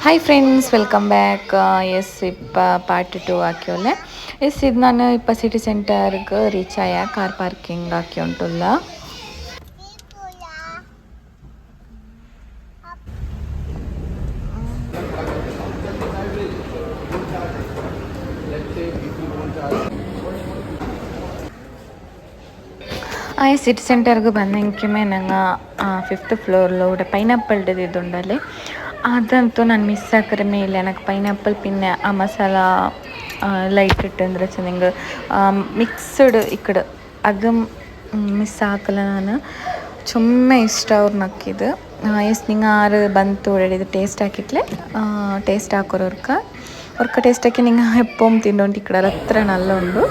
Hi friends welcome back yes இப்போ part two ஆக்கியோல yes இது நான் இப்போ சிட்டி சென்டருக்கு ரீச் ஆயா கார் ಪಾರ್ಕಿಂಗ್ ಹಾಕಿ ಉಂಟುಲ್ಲ ആ സിറ്റി സെൻറ്റർക്ക് വന്നെങ്കിമേ ഞങ്ങൾ ഫിഫ്ത്ത് ഫ്ലോറിലൂടെ പൈനാപ്പിളിൻ്റെ ഇതുണ്ടല്ലേ ಅದಂತೂ ನಾನು ಮಿಸ್ ಹಾಕಿದ್ರೆ ಮೇಲೆ ನನಗೆ ಪೈನಾಪಲ್ ಪಿನ್ನೆ ಆ ಮಸಾಲ ಲೈಟ್ ಇಟ್ಟಂದ್ರೆ ಚೆನ್ನಾಗಿ ಮಿಕ್ಸ್ಡ್ ಇಕ್ಕಡೆ ಅದು ಮಿಸ್ ಹಾಕಲ್ಲ ನಾನು ಚೊಮ್ಮೆ ಇಷ್ಟ ಅವ್ರು ನಕ್ಕಿದ್ದು ಎಸ್ ನಿಂಗೆ ಆರು ಬಂತು ಒಳ್ಳೆದು ಟೇಸ್ಟ್ ಹಾಕಿಟ್ಲೆ ಟೇಸ್ಟ್ ಹಾಕೋರು ಅವ್ರಕ ಅವ್ರಕ ಟೇಸ್ಟ್ ಹಾಕಿ ನಿಂಗೆ ಹೆಪ್ಪೊಮ್ ತಿಂಡೊಂಡು ಇಕ್ಕಡೆ ಹತ್ರ ನಲ್ಲ ಉಂಡು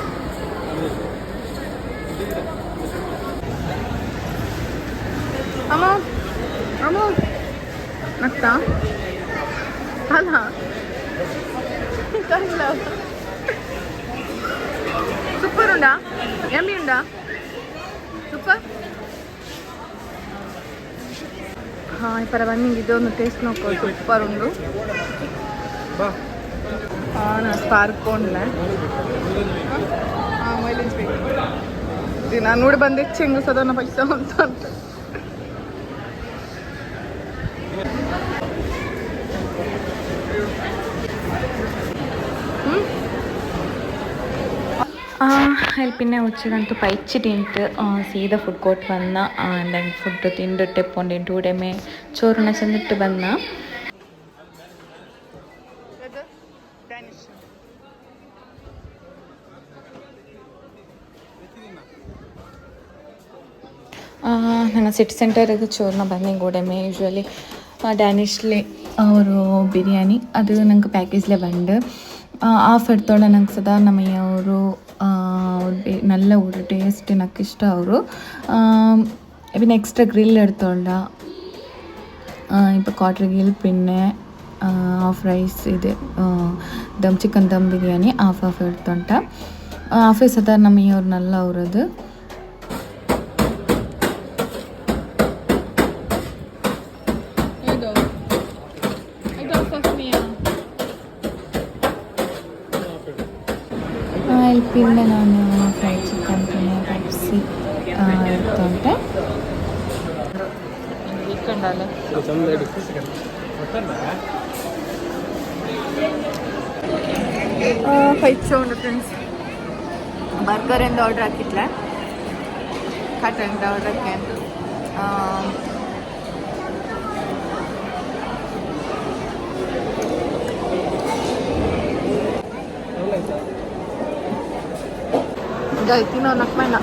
ಇದೊಂದು ಟೇಸ್ಟ್ ನೋಕೋ ಸೂಪರ್ ಉಂಡು ನಾನು ಸ್ಪಾರ್ಕ್ ಬೇಕು. ನಾನು ನೋಡಿ ಬಂದು ಹೆಚ್ಚು ಸದನ ಪೈಸಾ ಅಂತ ಅಂತ. ഹെൽപ്പ് പിന്നെ ഉച്ച കണ്ടു പൈച്ച് തിന്നിട്ട് സീത ഫുഡ് കോട്ട് വന്ന എന്താ ഫുഡ് തിന്നിട്ട് പോണ്ടിട്ട് കൂടെ മേ ചോറിണ ചെന്നിട്ട് വന്ന. ഞങ്ങൾ സിറ്റി സെന്റർ ഇത് ചോറിന പറഞ്ഞ കൂടെ മേ യൂഷ്വലി ഡാനിഷിലെ ഒരു ബിരിയാണി അത് ഞങ്ങൾക്ക് പാക്കേജിലെ വേണ്ട ಆಫ್ എടുത്തോണ്ട് ನಂಗೆ ಸದಾ ನಮ್ಮಯ್ಯವರು നല്ല ഒരു ടേസ്റ്റ് എനിക്ക് ഇഷ്ടം ಅವರು പിന്നെ എക്സ്ട്രാ ഗ്രിൽ എടുത്തോണ്ട ഇപ്പോൾ ക്വാർട്ടർ ഗ്രിൽ പിന്നെ ഹാഫ് റൈസ് ഇത് dum chicken dum biryani half half എടുത്തോണ്ട half ಸದಾ ನಮ್ಮಯ್ಯವ್ರು ನಲ್ಲ ಉಪ್ಪಿಂದ ನಾನು ಫ್ರೈಡ್ ಚಿಕನ್ ತಪ್ಪಿಸಿ ತೊಂಟೆ ವೀಕೆಂಡಲ್ಲಿ ಫೈಟ್ ಸೌಂಡ್ ಫ್ರೆಂಡ್ಸ್ ಬರ್ಗರ್ ಎಂದು ಆರ್ಡ್ರ್ ಹಾಕಿಟ್ಲೆ ಕಟ್ ಎಂದ ಆರ್ಡ್ರಕ್ಕೆ Thank നമുക്ക് വേണ്ട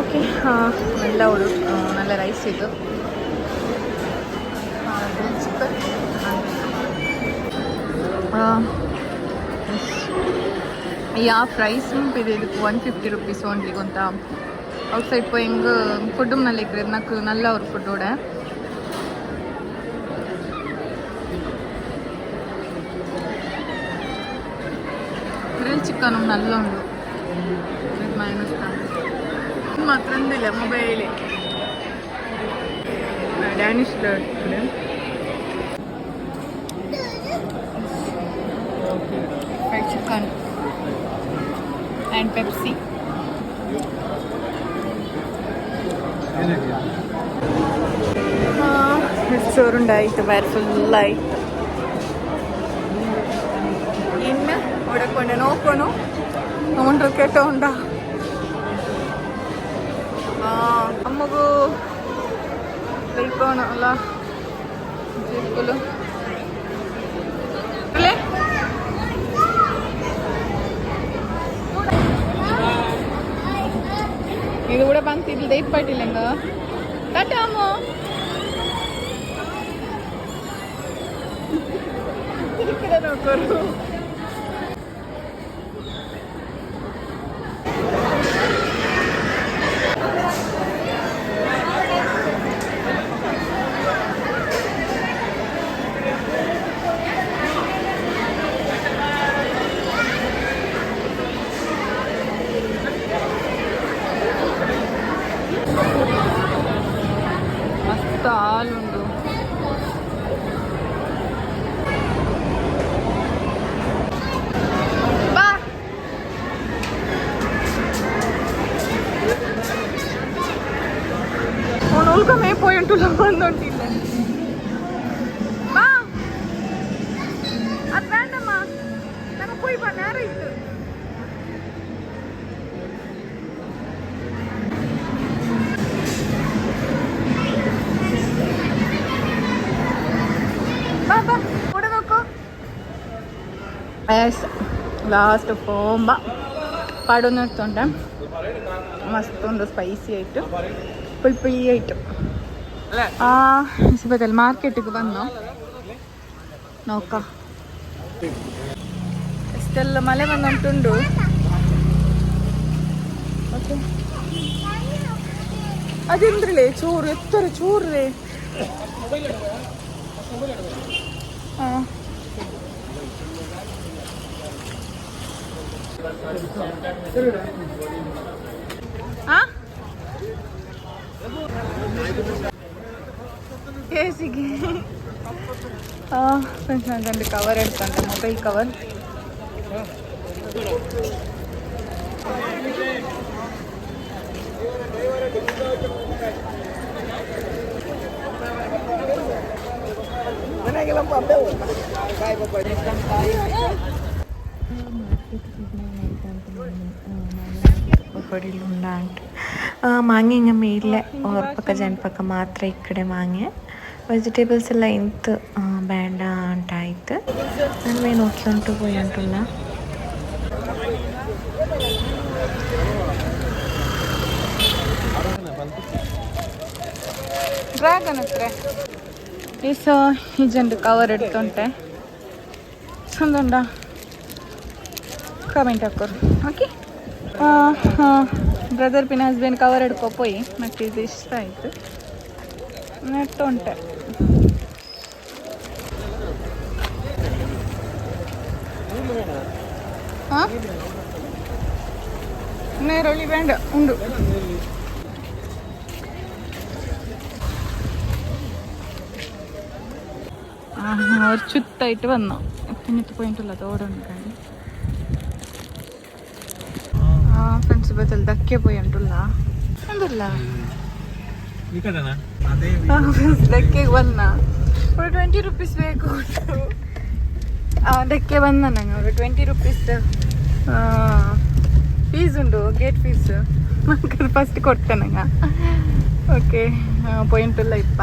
ಓಕೆ ಎಲ್ಲ ಅವಳು നല്ല ರೈಸ್ ಇದು ಈ ಹಾಫ್ ರೈಸ್ ಇದೆ ಇದಕ್ಕೆ one fifty rupees only ಗೊಂತ out side ಪೋಯಿ ಹಿಂಗೆ ಫುಡ್ ನಲ್ಲಿ ಇಕ್ಕಿದ್ರೆ నాకు ഗ്രിൽ ചിക്കനും നല്ല ഉണ്ട് മൈനസ് മാത്രം എന്തില്ല മൊബൈൽ ഡാനിഷ് ഡോട്ടിൽ ഫ്രൈഡ് ചിക്കൻ ആൻഡ് പെപ്സി സ്റ്റോറുണ്ടായിട്ട് വയർ ഫുള്ളായിട്ട് ಬಿಡಕೊಂಡೆ ನೋಡ್ಕೊಂಡು ನೋಡ್ರಿ ಕೆಟ್ಟ ಉಂಡ ಅಮ್ಮಗೂ ಬೈಕೋಣ ಅಲ್ಲ ಜೀಪ್ಗಳು ഇത് കൂടെ പണിത്തിട്ടില്ല ദയപ്പായിട്ടില്ലെങ്ക തട്ടാമോ നോക്കൂ. ಎಸ್ ಲಾಸ್ಟ್ ಪೋಂಬ ಪಾಡೋನು ಇರ್ತುಂಡೆ ಮಸ್ತ್ ಒಂದು ಸ್ಪೈಸಿ ಆಯಿತು ಪುಳಿ ಪುಳಿ ಆಯಿತು ಸಿಬತ್ತಲ್ಲಿ ಮಾರ್ಕೆಟಿಗೆ ಬಂದು ನೋಕ ಇಷ್ಟೆಲ್ಲ ಮಳೆ ಬಂದುಂಟುಂಡು ಓಕೆ ಅದೇನ್ರಿ ಚೂರು ಎತ್ತರ Hah? Iya okay, sige. Ah, friends, oh, nandang cover ya, எடுத்தாங்க mobile cover. Mana kita? Kayak apa? ഉണ്ടാകും മാങ്ങ ഞാൻ മെയിലെ ഉറപ്പൊക്ക ജനപ്പൊക്ക മാത്രം ഇക്കടെ മാങ്ങി. വെജിറ്റബിൾസ് എല്ലാം എന്ത് വേണ്ട ആയിട്ട് ഞാൻ മെയിൻ നോക്കിക്കൊണ്ട് പോയിട്ടുള്ള. കവർ എടുത്തോട്ടെ എന്തുണ്ടാ കമന്റ് ഓക്കെ ಬ್ರದರ್ ಪಿನ್ ಹಸ್ಬೆಂಡ್ ಕವರ್ ಹಿಡ್ಕೊಪೋಯಿ ಮತ್ತು ಇದು ಇಷ್ಟ ಆಯಿತು ನೆಟ್ಟು ಉಂಟೆ ಹಾಂ ನೇರೊಳ್ಳಿ ಬೇಡ ಉಂಡು അവർ ചുത്തായിട്ട് വന്നു എത്തിഞ്ഞിട്ട് പോയിട്ടുള്ളത് ഓടുന്നുണ്ട് ആ ഫ്രണ്ട്സ് ബത്തിൽ ധക്കെ പോയിട്ടുള്ള എന്തില്ല ಧಕ್ಕೆ ಬಂದ ഒരു ಟ್ವೆಂಟಿ ರುಪೀಸ್ ಬೇಕು ಕೊಟ್ಟು ಧಕ್ಕೆ ಬಂದ ನಂಗೆ ഒരു ಟ್ವೆಂಟಿ ರುಪೀಸ್ ಫೀಸ್ ಉಂಟು ಗೇಟ್ ಫೀಸ್ ನಂಗೆ ಫಸ್ಟ್ ಕೊಡ್ತೆ ನಂಗೆ ಓಕೆ പോയിട്ടുള്ള ಇಪ್ಪ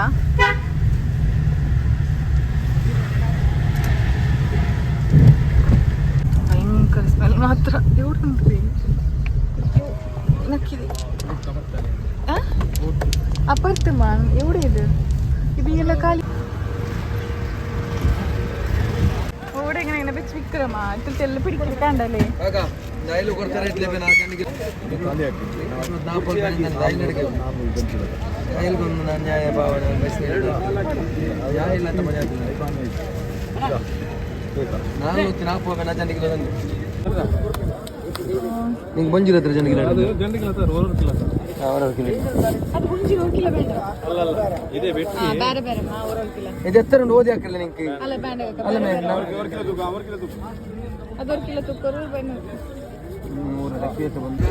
ಭಯಂಕರ ಸ್ಮೆಲ್ ಮಾತ್ರ ಎವಡುಂಟ್ರಿ ಕಿದೆ ಅಪರ್ತಮಾನ್ ಎವಡೆ ಇದು ಇದು ಎಲ್ಲ ಖಾಲಿ ഓടെ എങ്ങനെ ഇങ്ങനെ വെച്ച് വിക്രമാ ഇത്ര തെല്ല് പിടിക്കണ്ടല്ലേ നാനൂറ്റി നാൽപ്പത് ജനക്ക് ನಿಂಗೆ ಬಂಜಿರ ಹತ್ರ ಜನಗಿಲ್ಲ ಅದು ಗಂಡಿಗಿಲ್ಲ ಸರ್ ಓರರ್ ಕಿಲ್ಲ ಸರ್ ಓರರ್ ಕಿಲ್ಲ ಅದು ಮುಂಜಿಗೆ ಹೋಗಿಲ್ಲ ಬೇಡ ಅಲ್ಲ ಅಲ್ಲ ಇದೆ ಬೆಟ್ಟಿ. ಬೇರೆ ಬೇರೆ. ಮಾ ಓರರ್ ಕಿಲ್ಲ ಇದು ಎತ್ತರ ಓದಿ ಹಾಕಲ್ಲ ನಿಂಗೆ ಅಲ್ಲ ಬೇಡ ಅಲ್ಲ ಮೇಡಮ್ ನಾವು ಓರರ್ ಕಿಲ್ಲ ತುಕ ಓರರ್ ಕಿಲ್ಲ ತುಕ. ಅದು ಓರರ್ ಕಿಲ್ಲ ತುಕ ಓರರ್ ಬೇಡ ಮೂರು ಲಕ್ಷ ಎತ್ತು ಬಂದು.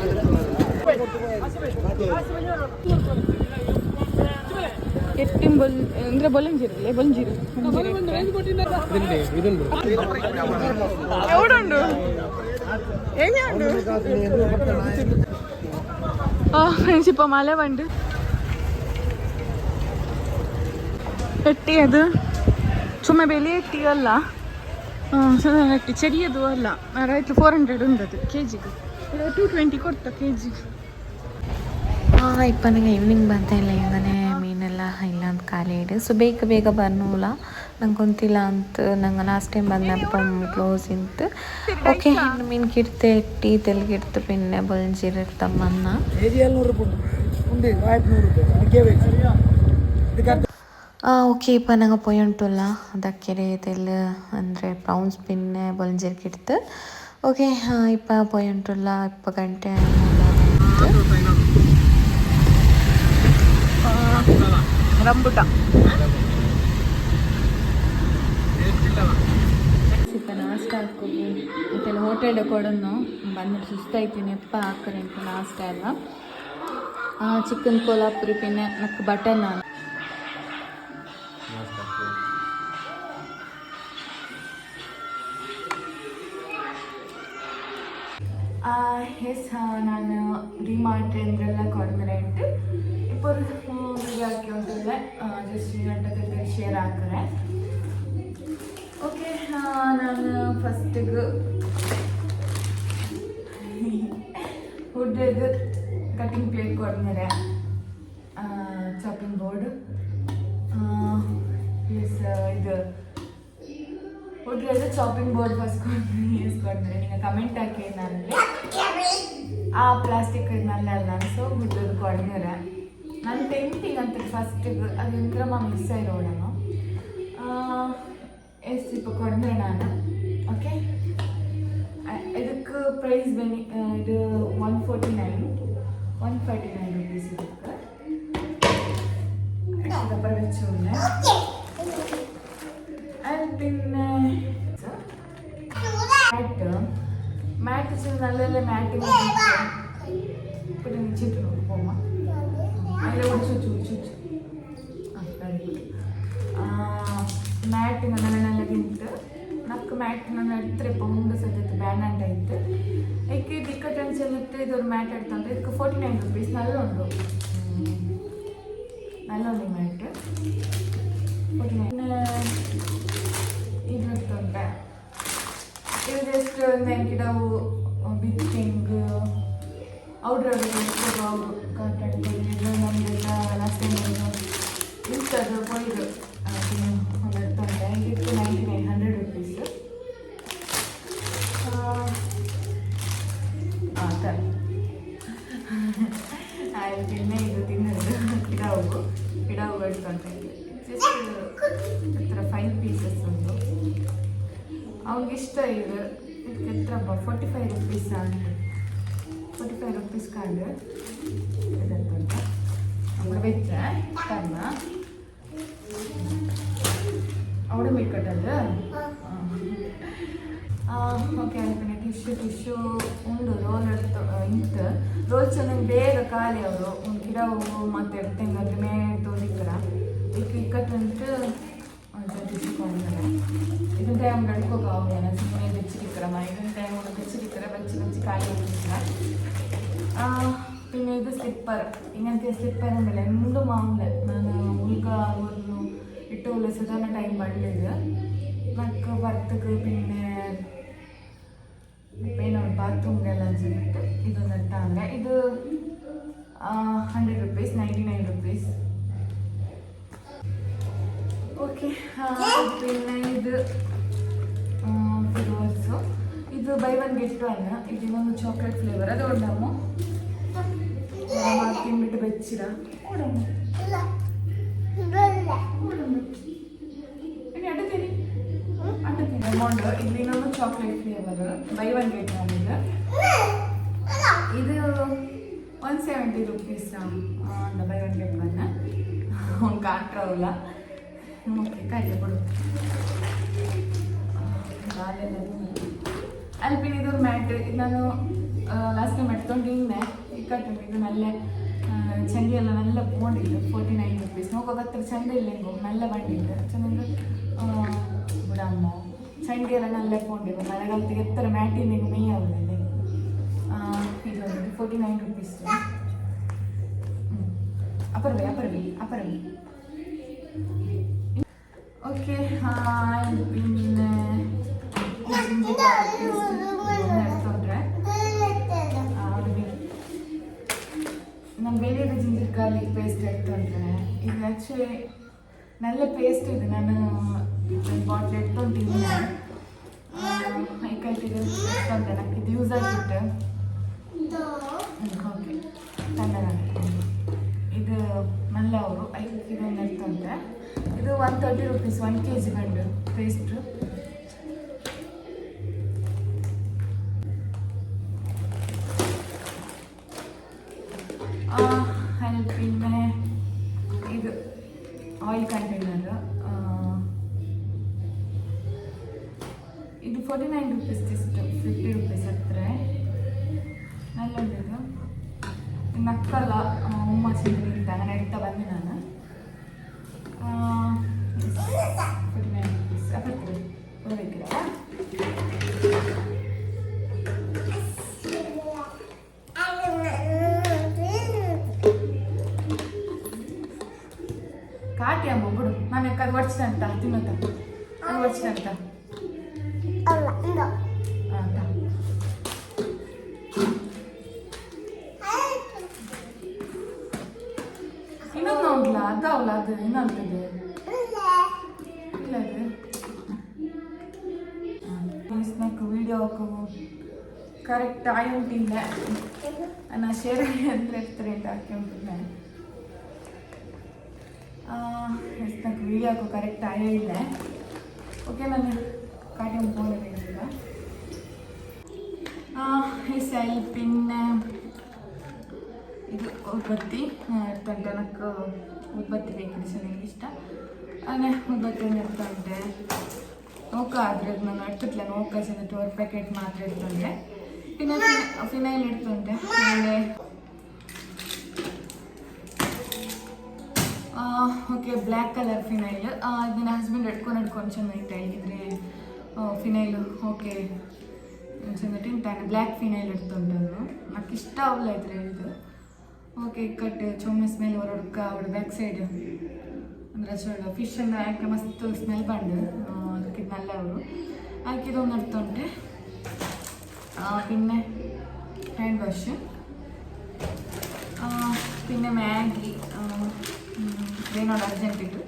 ಕೆಟ್ಟಿನ ಬಲ್ ಅಂದ್ರೆ ಬಲಂಜಿರಲ್ಲೇ ಬಲಂಜಿರು ಇದೊಂದು ആ എനിക്കിപ്പോ മല പണ്ട് എട്ടിയത് ചുമ്മാ വലിയ എട്ടിയല്ല എട്ടി ചെറിയതും അല്ല. റേറ്റ് ഫോർ ഹൺഡ്രഡ് ഉണ്ടത് കെ ജിക്ക് ടു ട്വന്റി ಕೊಡ್ತ ಕೆ ಜಿಗೆ ಹಾಂ ಇಪ್ಪ ನನಗೆ ಈವ್ನಿಂಗ್ ಬರ್ತಾ ಇಲ್ಲ ಇವನೇ ಮೀನೆಲ್ಲ ಇಲ್ಲ ನಂಗೆ ಗೊತ್ತಿಲ್ಲ ಅಂತ ನಂಗೆ ಲಾಸ್ಟ್ ಟೈಮ್ ಬಂದಪ್ಪ ಕ್ಲೋಸ್ ಇಂತು ಓಕೆ ಇನ್ನು ಮೀನು ಕಿಡ್ತೆ ಎಟ್ಟಿ ತೆಲ್ಗಿಡ್ತು ಪಿನ್ನೆ ಬೊಲ್ಜಿರಿರ್ತಮ್ಮನ್ನ ಕೆಜಿ ಏಳ್ನೂರು ರೂಪಾಯಿ ಉಂಟು ಆಯ್ತು ನೂರು ರೂಪಾಯಿ ಅದಕ್ಕೆ ಬೇಕು ಓಕೆ ಇಪ್ಪ ನಂಗೆ ಪೊಯ್ ಉಂಟುಲ್ಲ ದಕ್ಕೆರೆ ತೆಲ್ ಅಂದರೆ ಪ್ರೌನ್ಸ್ ಪಿನ್ನೆ ಬೊಲ್ಜಿರ್ಕಿಡ್ತು ಓಕೆ ಇಪ್ಪ ಪೊಯ್ ಉಂಟುಲ್ಲ ಇಪ್ಪ ಗಂಟೆ ರಂಬುಟ ಊಟ ಕೊಡೋನು ಬಂದ್ಬಿಟ್ಟು ಸುಸ್ತಾಯ್ತೀನಿ. ಅಪ್ಪ ಹಾಕ್ರಿ ಅಂತ ನಾಷ್ಟ ಎಲ್ಲ ಚಿಕನ್ ಕೋಲಾಪುರಿ ಪಿನ್ನೆ ಮತ್ತು ಬಟರ್ ನಾನ್. ಎಸ್ ನಾನು ಡಿಮಾರ್ಟ್ ಎಂದ್ರೆಲ್ಲ ಕೊಡ್ದು ಇಟ್ಟು ಇಪ್ಪರು ಹಾಕಿ ಒಂದಿಲ್ಲ ಜಸ್ಟ್ ಗಂಟೆ ಶೇರ್ ಹಾಕ್ರೆ ಓಕೆ ನಾನು ಫಸ್ಟಿಗೆ ಹುಡ್ಡದು ಕಟಿಂಗ್ ಪ್ಲೇಟ್ ಕೊಡ್ತಾರೆ ಚಾಪಿಂಗ್ ಬೋರ್ಡ್ ಪ್ಲಸ್ ಇದು ಹುಡ್ರದ್ದು ಚಾಪಿಂಗ್ ಬೋರ್ಡ್ ಫಸ್ಟ್ ಕೊಡ್ತಾರೆ ಯೂಸ್ ಕೊಡ್ತಾರೆ ನೀವು ಕಮೆಂಟ್ ಹಾಕಿ ನನಗೆ ಆ ಪ್ಲಾಸ್ಟಿಕ್ ನಲ್ಲ ಸೊ ಹುಡ್ಡದು ಕೊಡ್ತಾರೆ ನಾನು ಟೆಂಟಿಂಗ್ ಅಂತ ಫಸ್ಟಿಗೆ ಅದು ಮಾ ಮಿಸ್ ಆಯಿರೋ ನಾನು ಎಷ್ಟು ഇപ്പോൾ ಕೊಡ್ತಾರೆ ನಾನು ಓಕೆ ಇದಕ್ಕೆ ಪ್ರೈಸ್ ಬನ್ನಿ ಇದು one forty nine one forty nine rupees ಇದಕ್ಕೆ ഡബർ വെച്ചുകൊണ്ട് പിന്നെ മാറ്റ് മാറ്റ് വെച്ചാൽ നല്ല നല്ല മാറ്റ് പിന്നെ വെച്ചിട്ട് പോവാം അതിൽ ഒടിച്ചു വെച്ചു ഒടിച്ചു വെച്ചു ആ വെരി ഗുഡ് ಮ್ಯಾಟ್ ನಾನು ಎಡ್ತಾರೆ ಪೌಂಡ್ ಸದ್ಯಕ್ಕೆ ಬ್ಯಾನ್ ಅಂತ ಇತ್ತು. ಏಕೆ, ದಿಕ್ಕ ಟೆನ್ಷನ್ ಇತ್ತು ಇದೊಂದು ಮ್ಯಾಟ್ ಎಡ್ತಂದ್ರೆ ಇದಕ್ಕೆ ಫೋರ್ಟಿ ನೈನ್ ರುಪೀಸ್ ನಲ್ಲೊಂದು ನಲ್ಲೊಂದು ಮ್ಯಾಟ್ ಫೋರ್ಟಿ ನೈನ್ ಇದು ತಂದೆ ಇದು ಜಸ್ಟ್ ನೆಂಕಿಡವು ಬಿತ್ತಿಂಗ್ ಔಡ್ರ ಕಂಟೆಂಟ್ ನಮಗೆಲ್ಲ ಲಾಸ್ಟ್ ಟೈಮ್ ಇರ್ತದೆ ಕೊಯ್ದು. ಹೊರಡ್ತಂದೆ ಇದಕ್ಕೆ ಅವ್ನಿಗೆ ಇಷ್ಟ ಇದು ಇದಕ್ಕೆ ಹತ್ರ ಫೋರ್ಟಿ ಫೈವ್ ರುಪೀಸ್ ಅಂತ ಫೋರ್ಟಿ ಫೈವ್ ರುಪೀಸ್ ಕಾಂಡು ಇದಂತ അവിടെ വെച്ച് തന്ന അവിടെ മിക്കട്ടത് ಓಕೆ ಅನ್ಕೊಂಡೆ ಟಿಶ್ಯೂ ಟಿಶ್ಯೂ ಉಂಡು ರೋಲ್ എടുത്ത് ಇಂತು ರೋಲ್ ಚೆನ್ನಾಗಿ ಬೇಗ ಖಾಲಿ ಅವರು ಒಂದು ಗಿಡ ಹೂವು ಮತ್ತು ಎಡ್ತಂಗಾದ್ರೆ ಮೇ ತೋದಿಕ್ಕರ ಈಗ ಇಕ್ಕಟ್ಟಂಟು జొప్పించుకోండి ఎందుకంటే ఆమె కడుక్కోవాలి అనేసి నేను తెచ్చిరిக்கிறమ్మా ఎందుకంటే ఆమె తెచ్చిరిక్కడ మంచి మంచి కాయలు പിന്നെ ഇത് സ്ലിപ്പർ ഇങ്ങനത്തെ സ്ലിപ്പർ ഉണ്ടല്ലോ എന്ത് മാമൂല ഉൾക്ക ഒന്ന് ഇട്ട് ഉല്ലസിതാണ് ടൈം പള്ളിയത് നമുക്ക് പുറത്തേക്ക് പിന്നെ പിന്നെ ബാത്റൂമിലെല്ലാം ചെയ്തിട്ട് ഇത് നിട്ടാണ്ട് ഇത് hundred rupees ninety nine rupees okay പിന്നെ ഇത് ഫിറോസോ ഇത് ബൈ വൺ ഗെറ്റ് വൺ ഇതിനൊന്ന് ചോക്ലേറ്റ് ഫ്ലേവർ അത് കൊണ്ടാമോ ತಿನ್ಬಿಟ್ಟು ಬೆಚ್ಚಿರ ಅಡ್ಡತೀನಿ ಅಡ್ಡತೀನಿ ಅಮೌಂಟ್ ಇಲ್ಲಿ ಇನ್ನೊಂದು chocolate flavour buy one get one ಇದು ಇದು ಒನ್ ಸೆವೆಂಟಿ ರುಪೀಸ್ ಅಂತ ಬೈ ಒನ್ ಗೆಟ್ ಒನ್ ಅವ್ನು ಕಾಟ್ರವಲ್ಲ ಓಕೆ ಕಾಯ್ದೆ ಕೊಡು ಬಾಲೆಲ್ಲ ಅಲ್ಲಿ പിന്നെ ഇതൊരു മാറ്റ് ഇത് ನಾನು ലാസ്റ്റ് ടൈം എടുത്തോണ്ടിരുന്നെ ഇക്കട്ടുണ്ട് ഇത് നല്ല ಚಂಡಿಯೆಲ್ಲ നല്ല പോണ്ടില്ല ഫോർട്ടി നയൻ റുപ്പീസ് നോക്കുക അത്ര ചണ്ട ഇല്ലെങ്കിൽ നല്ല വണ്ടിയുണ്ട് ചെന്നെങ്കിൽ ಬಿಡಮ್ಮ ಚಂಡಿಯೆಲ್ಲ നല്ല പോണ്ടില്ല മഴക്കാലത്തേക്ക് എത്ര മാറ്റിണ്ടെങ്കിൽ മെയ്യാവില്ലേ ಇದೊಂದು ಫೋರ್ಟಿ ನೈನ್ ರುಪೀಸ್ ಅಪರವೇ ಅಪರವೇ ಅಪರವೇ ಓಕೆ പിന്നെ എടുത്തോണ്ടേ ನಾನು ಬೇರೆ ಜಿಂಜರ್ ಗಾರ್ಲಿಕ್ ಪೇಸ್ಟ್ ಎಡ್ತೊಂಡ್ರೆ ಇದು ಆ್ಯಕ್ಚುಲಿ നല്ല ಪೇಸ್ಟ್ ಇದು ನಾನು ಬಾಟ್ಲ್ ಎಡ್ತೊಂಡಿದ್ದೀನಿ ಐಕೈಟ್ ಇದು ಎಡ್ತೊಂಡೆ ನನಗೆ ಇದು ಯೂಸ್ ಆಗಿತ್ತು ಓಕೆ ಕನ್ನಡ ಇದು നല്ല ಅವರು ಐದು ಇದೊಂದು ಎಡ್ತೊಂಡೆ ಇದು one thirty rupees one K G ಬಂದು ಪೇಸ್ಟು പിന്നെ ഇത് ಆಯಿಲ್ ಕಂಟೈನರ್ ಇದು ಫೋರ್ಟಿ ನೈನ್ ರುಪೀಸ್ ಇಷ್ಟು ಫಿಫ್ಟಿ ರುಪೀಸ್ ಹತ್ರ ನಲ್ಲೊಂದಿದು ನಕ್ಕಲ್ಲ ಉಮ್ಮ ಸಿಂತ ನಾನು ಎಡ್ತಾ ಬಂದೆ ನಾನು కాకి ఆ మొగుడు. మనం ఎక్కడ వచ్చినంత తినంత అది వచ్చినంత ಆ ಲಾದಿನಲ್ತೆ ಇದೆ. ಇದೆ. ಈ ನಡ್ರೇ ಕೂಡ ನನಗೆ ನಿಂತಕ ವಿಡಿಯೋ ಆಕವು ಕರೆಕ್ಟ್ ಟೈಮ್ ಇದೆ. ಅನ ಶೇರ್ ರಿ ಆನ್ ಡಾಕ್ಯುಮೆಂಟ್ ಇದೆ. ಆ ಈ ವಿಡಿಯೋ ಕರೆಕ್ಟ್ ಟೈಯ ಇದೆ. ಓಕೆ ನಾನು ಇಲ್ಲಿ ಕಾರ್ಯಂ ಕೋರಬೇಕಿದಾ. ಆ ಈಸ ಪಿನ್ ಇದು ಬರ್ತಿ ತಂತಕ ಉದ್ಬತ್ತಿ ಬೇಕಿದೆ ನನಗೆ ಇಷ್ಟ? ಅದೇ ಉದ್ಬತ್ತಿ ಎತ್ಕೊಂಡೆ ನೋಕ ಆದರೆ ಅದು ನಾನು ಅಡ್ತಿಲ್ಲ ನೋಕ ಸಹ ತೋರ್ ಪ್ಯಾಕೆಟ್ ಮಾತ್ರ ಇರ್ತಂದೆ ಫಿನೈಲ್ ಫಿನೈಲ್ ಇಡ್ತಂತೆ ಆಮೇಲೆ ಓಕೆ ಬ್ಲ್ಯಾಕ್ ಕಲರ್ ಫಿನೈಲ್ ನನ್ನ ಹಸ್ಬೆಂಡ್ ಇಟ್ಕೊಂಡು ಇಟ್ಕೊಂಡು ಚೆನ್ನಾಗಿತ್ತು ಇದ್ರೆ ಫಿನೈಲು ಓಕೆ ಚೆನ್ನಾಗಿ ತಿಂತಾನೆ ಬ್ಲ್ಯಾಕ್ ಫಿನೈಲ್ ಎಡ್ತುಂಟು ಅದು. ನಕ್ಕಿಷ್ಟ ఇష్ట ಇದ್ರೆ ఇది ಓಕೆ ಕಟ್ ಚೊಮ್ಮೆ ಸ್ಮೆಲ್ ಹೊರಡ್ಕ ಅವಳ ಬ್ಯಾಕ್ ಸೈಡ್ ಅಂದ್ರೆ ಚೋಳ ಫಿಶ್ ಅಂದ್ರೆ ಯಾಕೆ ಮಸ್ತ್ ಸ್ಮೆಲ್ ಬಂಡು ಅದಕ್ಕೆ നല്ല ಅವರು ಅದಕ್ಕೆ ಇದೊಂದು ಇಡ್ತುಂಟೆ പിന്നെ ഹാൻഡ് വാഷ് പിന്നെ മാഗി ഇതിനോട് അർജൻറ്റ് ഇട്ട്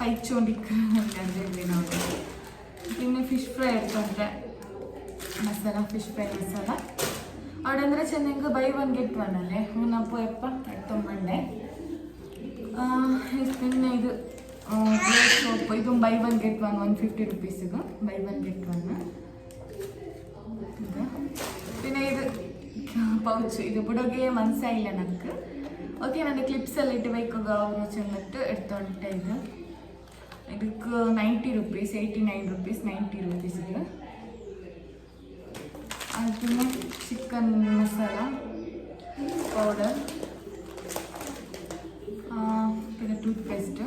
കഴിച്ചുകൊണ്ടിരിക്കുന്നുണ്ട് അർജൻറ്റിനോട് പിന്നെ ഫിഷ് ഫ്രൈ എടുത്തോണ്ട് ಮಸಾಲ ಫಿಶ್ ಫ್ರೈ ಮಸಾಲ അവിടെ ಅಂದ್ರೆ ಚೆನ್ನಂಗೆ ಬೈ ಒನ್ ಗೆಟ್ ಒನ್ ಅಲ್ಲೇ ಮುನ್ನಪ್ಪು ಎಪ್ಪ ಎತ್ತೊಂಬಂಡೆ പിന്നെ ಇದು ಸೋಪ್ ಇದು buy one get one one fifty ರುಪೀಸಿಗೆ buy one get one ಇದು പിന്നെ ഇത് പൗച്ച് ഇത് ബുടകെ മനസ്സിലായില്ല നമുക്ക് ഓക്കെ ನಾನು ಕ್ಲಿಪ್ಸ್ ಎಲ್ಲ ಇಟ್ಟು ಬೈಕಾಗ ಅವರು ಚೆಂದಿಟ್ಟು ಎಡ್ತೊಂಟೆ ಇದು ಇದಕ್ಕೆ ninety rupees eighty nine rupees ninety rupees ಇದು പിന്നെ ಚಿಕನ್ ಮಸಾಲ ಪೌಡರ್ പിന്നെ ಟೂತ್ ಪೇಸ್ಟ್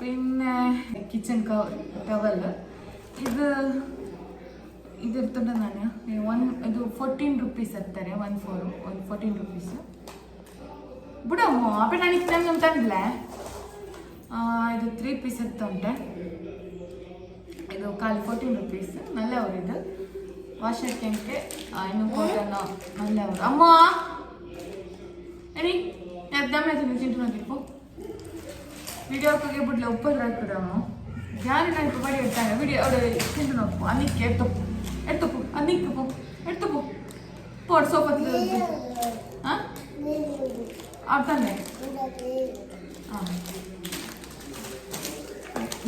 പിന്നെ കിച്ചൺ ಟವಲ್ ಇದು ಇದು ಇರ್ತದೆ ನಾನು ಒನ್ ಇದು fourteen rupees ಹತ್ತಾರೆ one four one fourteen rupees ಬಿಡಮ್ಮ ಅಪ್ಪ ನಾನು ಇಷ್ಟು ಟೈಮ್ ತಂದ್ಲೆ ಇದು ತ್ರೀ ಪೀಸ್ ಇರ್ತ ಉಂಟೆ ಇದು ಖಾಲಿ ಫೋರ್ಟೀನ್ ರುಪೀಸ್ ನಲ್ಲ ಅವರು ವಾಶಕ್ಕೆ ఆయన కోటన్న మళ్ళీ ఎవరు అమ్మా అని చెప్దామే తింటున్నా చెప్పు వీడియో ఇప్పుడు ఒప్పలు రాకుదాము జాని நான் இப்போ பாடி எடுத்தாங்க வீடியோ அவரு தின்னுனப்போ அன்னைக்கு எடுத்தப்போ எடுத்தப்போ அன்னைக்கு போ எடுத்தப்போ போடு சோஃபத்தில் இருக்கு ஆ அதானே ஆ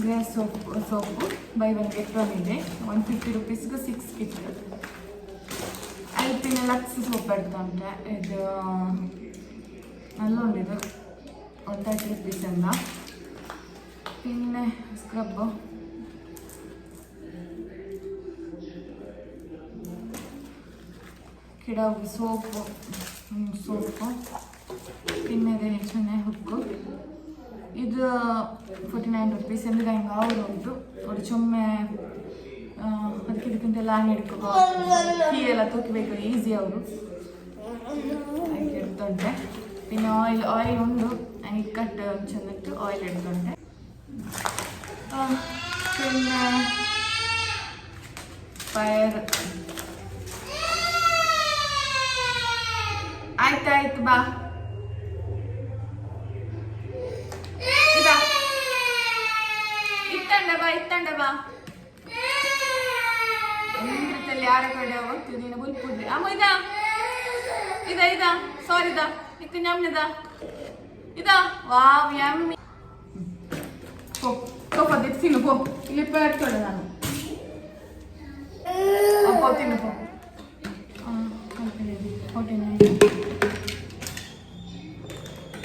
ಇದೆ soap soap buy one get one ಇದೆ. ಒನ್ ಫಿಫ್ಟಿ ರುಪೀಸ್ಗೆ ಸಿಕ್ಸ್ ಕಿಟ್ ಐದು ಲಕ್ಸ್ ಸೋಪ್ ಬರ್ತಾ ಉಂಟೆ. ಇದು ನಲ್ಲೊಂದಿದು ಒನ್ ತರ್ಟಿ ರುಪೀಸ್ ಅಲ್ಲ. ಪಿನ್ನೆ ಸ್ಕ್ರಬ್ಬು ಕಿಡವು ಸೋಪು ಸೋಪು ಪಿನ್ನೆದೆ ಹೆಚ್ಚು ಹುಕ್ಕು ಇದು ಫೋರ್ಟಿ ನೈನ್ ರುಪೀಸ್ ಎಂದು ಹಿಂಗೆ ಅವರು ಉಂಟು ಅವರು ಚೊಮ್ಮೆ ಅದಕ್ಕೆ ಇದಕ್ಕಿಂತೆಲ್ಲ ಹಂಗೆ ಹಿಡ್ಕೋ ಕೀ ಎಲ್ಲ ತೂಕಬೇಕು ಈಸಿ ಅವರು ಹಾಗೆ ಇಡ್ತುಂಟೆ പിന്നെ ಆಯಿಲ್ ಆಯಿಲ್ ಉಂಡು ಹಂಗೆ ಕಟ್ ಚೆಂದಿಟ್ಟು ಆಯಿಲ್ ಇಡ್ತುಂಟೆ ಆ, പിന്നെ ಪಯರ್ ಆಯ್ತಾಯ್ತು ಬಾ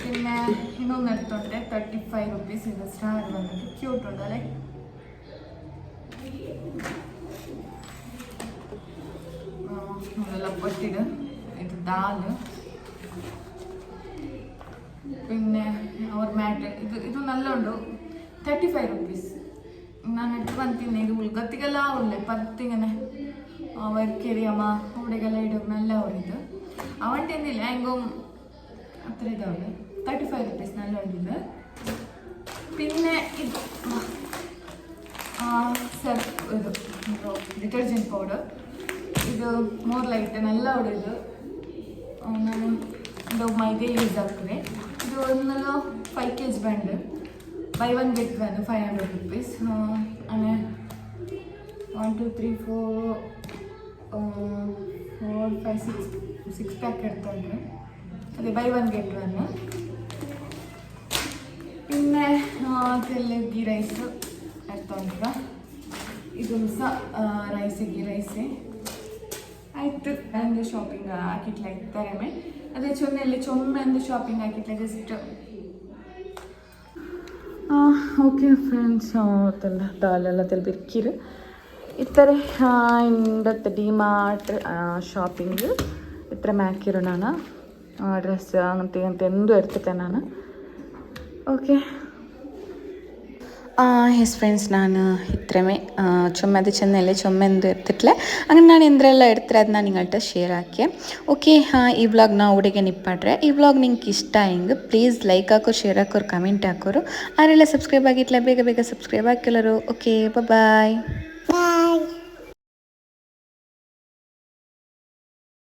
പിന്നെ ഇന്നൊന്നെടുത്തോട്ടെ തേർട്ടി ഫൈവ് റുപ്പീസ് ക്യൂട്ട് ഉണ്ടല്ലേ? ദാൽ. പിന്നെ ഓർമാറ്റ് ഇത് ഇത് നല്ലുണ്ട് തേർട്ടി ഫൈവ് റുപ്പീസ് ഞാൻ എട്ട് പന്തിന്നെ ഇത് ഉൽഗത്തിക്കെല്ലാം ഉള്ളേ പത്ത് ഇങ്ങനെ അവർക്കരി അമ്മ അവിടെക്കെല്ലാം ഇടും നല്ല ഇത്. അവൻ എന്നില്ല എങ്കും അത്ര ഇതാവില്ല തേർട്ടി ഫൈവ് റുപ്പീസ് നല്ലുണ്ട് ഇത്. പിന്നെ ഇത് സെർഫ് ഇത് ഡിറ്റർജന്റ് പൗഡർ ഇത് മോർ ലൈറ്റ് നല്ല ഇത് ನಾನು ಇದು ಮೈಗೆ ಯೂಸ್ ಆಗ್ತದೆ. ಇದು ಒಂದಲ್ಲ five K G band buy one get one five hundred rupees ಆಮೇಲೆ one two three four four five six six pack ಇರ್ತದೆ ಅದೇ ಬೈ ಒನ್ ಗೆಟ್ ಒನ್ ಇನ್ನೆ അതിൽ ಗೀ ರೈಸು ಇರ್ತಾವಂತ ಇದು ಸಹ ರೈಸ್ ഗീ ರೈಸೇ ആയിട്ട് എന്താ ഷോപ്പിംഗ് ആക്കിയിട്ടില്ല. ഇത്തരമേ അത് ചൊന്നല്ല ചുമ എന്താ ഷോപ്പിംഗ് ആക്കിയിട്ടില്ല ജസ്റ്റ് ഓക്കെ ഫ്രണ്ട്സ് തലെല്ലാം തെളിപ്പിരിക്കൽ ഇത്ര ഇന്നത്തെ ഡിമാർട്ട് ഷോപ്പിംഗ് ഇത്ര മാക്കിയിട്ടുണ്ടാണ് ഡ്രസ്സ് അങ്ങനത്തെ അങ്ങനത്തെ എന്തും എടുത്തിട്ടാണ് ഓക്കെ ಎಸ್ ಫ್ರೆಂಡ್ಸ್ ನಾನು ಇತ್ರಮೆ ಚೊಮ್ಮೆ ಅದು ಚೆನ್ನಲ್ಲೇ ಚೊಮ್ಮೆಂದು ಇರ್ತಿಟ್ಲೆ ಹಂಗೆ ನಾನು ಎಂದ್ರೆಲ್ಲ ಇರ್ತಾರೆ ಅದನ್ನ ನಿಂಗಳ್ಟ ಶೇರ್ ಹಾಕಿ. ಓಕೆ ಹಾಂ, ಈ ವ್ಲಾಗ್ ನಾವು ಹುಡುಗೆ ನಿಪ್ಪಾಡ್ರೆ, ಈ ವ್ಲಾಗ್ ನಿಂಗೆ ಇಷ್ಟ ಹಿಂಗೆ ಪ್ಲೀಸ್ ಲೈಕ್ ಹಾಕೋರು ಶೇರ್ ಹಾಕೋರು ಕಮೆಂಟ್ ಹಾಕೋರು. ಆರೆಲ್ಲ ಸಬ್ಸ್ಕ್ರೈಬ್ ಆಗಿಟ್ಲೆ ಬೇಗ ಬೇಗ ಸಬ್ಸ್ಕ್ರೈಬ್ ಹಾಕಿಲ್ಲರು ಓಕೆ ಬಾಯ್